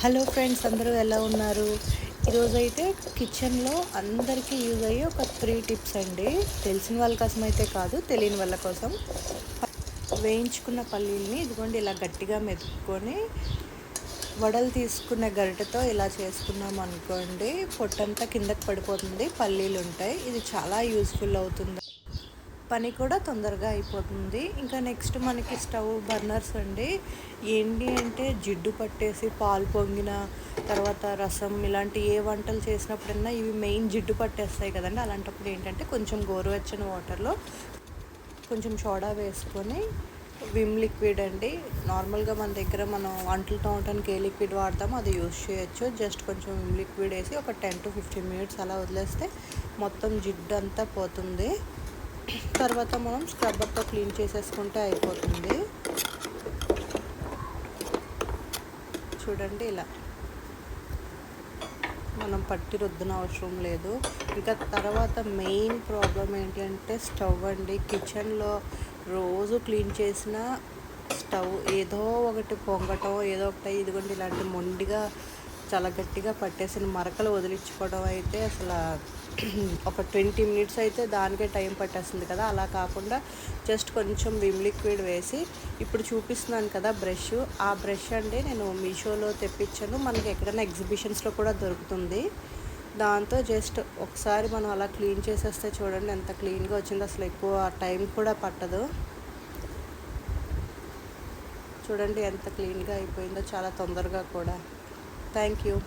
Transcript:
Hello friends అందరూ ఎలా ఉన్నారు? ఈరోజు అయితే కిచెన్లో అందరికీ యూజ్ అయ్యే ఒక త్రీ టిప్స్ అండి. తెలిసిన వాళ్ళ కోసం అయితే కాదు తెలియని వాళ్ళ కోసం. వేయించుకున్న పల్లీల్ని ఇదిగోండి ఇలా గట్టిగా మెతుక్కొని వడలు తీసుకున్న గరిటతో ఇలా చేసుకున్నాం అనుకోండి పొట్టంతా కిందకి పడిపోతుంది పల్లీలు ఉంటాయి ఇది చాలా యూజ్ఫుల్ అవుతుంది. పని కూడా తొందరగా అయిపోతుంది. ఇంకా నెక్స్ట్ మనకి స్టవ్ బర్నర్స్ అండి. ఏంటి అంటే జిడ్డు పట్టేసి పాలు పొంగిన తర్వాత రసం ఇలాంటి ఏ వంటలు చేసినప్పుడన్నా ఇవి మెయిన్ జిడ్డు పట్టేస్తాయి కదండి. అలాంటప్పుడు ఏంటంటే కొంచెం గోరువెచ్చని వాటర్లో కొంచెం సోడా వేసుకొని విమ్ లిక్విడ్ అండి. నార్మల్గా మన దగ్గర మనం వంటలు తోమటానికి ఏ లిక్విడ్ వాడతామో అది యూస్ చేయొచ్చు. జస్ట్ కొంచెం విమ్ లిక్విడ్ వేసి ఒక టెన్ టు ఫిఫ్టీన్ మినిట్స్ అలా వదిలేస్తే మొత్తం జిడ్డు అంతా పోతుంది. తర్వాత మనం స్క్రబ్బర్తో క్లీన్ చేసేసుకుంటే అయిపోతుంది. చూడండి ఇలా. మనం పట్టి రుద్దిన అవసరం లేదు. ఇంకా తర్వాత మెయిన్ ప్రాబ్లం ఏంటి అంటే స్టవ్ అండి. కిచెన్లో రోజు క్లీన్ చేసిన స్టవ్ ఏదో ఒకటి పొంగటం ఏదో ఒకటి ఇదిగోండి ఇలాంటి మొండిగా చాలా గట్టిగా పట్టేసిన మరకలు వదిలించుకోవడం అయితే అసలు ఒక ట్వంటీ మినిట్స్ అయితే దానికే టైం పట్టేస్తుంది కదా. అలా కాకుండా జస్ట్ కొంచెం విమ్ లిక్విడ్ వేసి ఇప్పుడు చూపిస్తున్నాను కదా బ్రష్. ఆ బ్రష్ అండి నేను మీషోలో తెప్పించాను. మనకి ఎక్కడైనా ఎగ్జిబిషన్స్లో కూడా దొరుకుతుంది. దాంతో జస్ట్ ఒకసారి మనం అలా క్లీన్ చేసేస్తే చూడండి ఎంత క్లీన్గా వచ్చిందో. అసలు ఎక్కువ టైం కూడా పట్టదు. చూడండి ఎంత క్లీన్గా అయిపోయిందో చాలా తొందరగా కూడా. Thank you.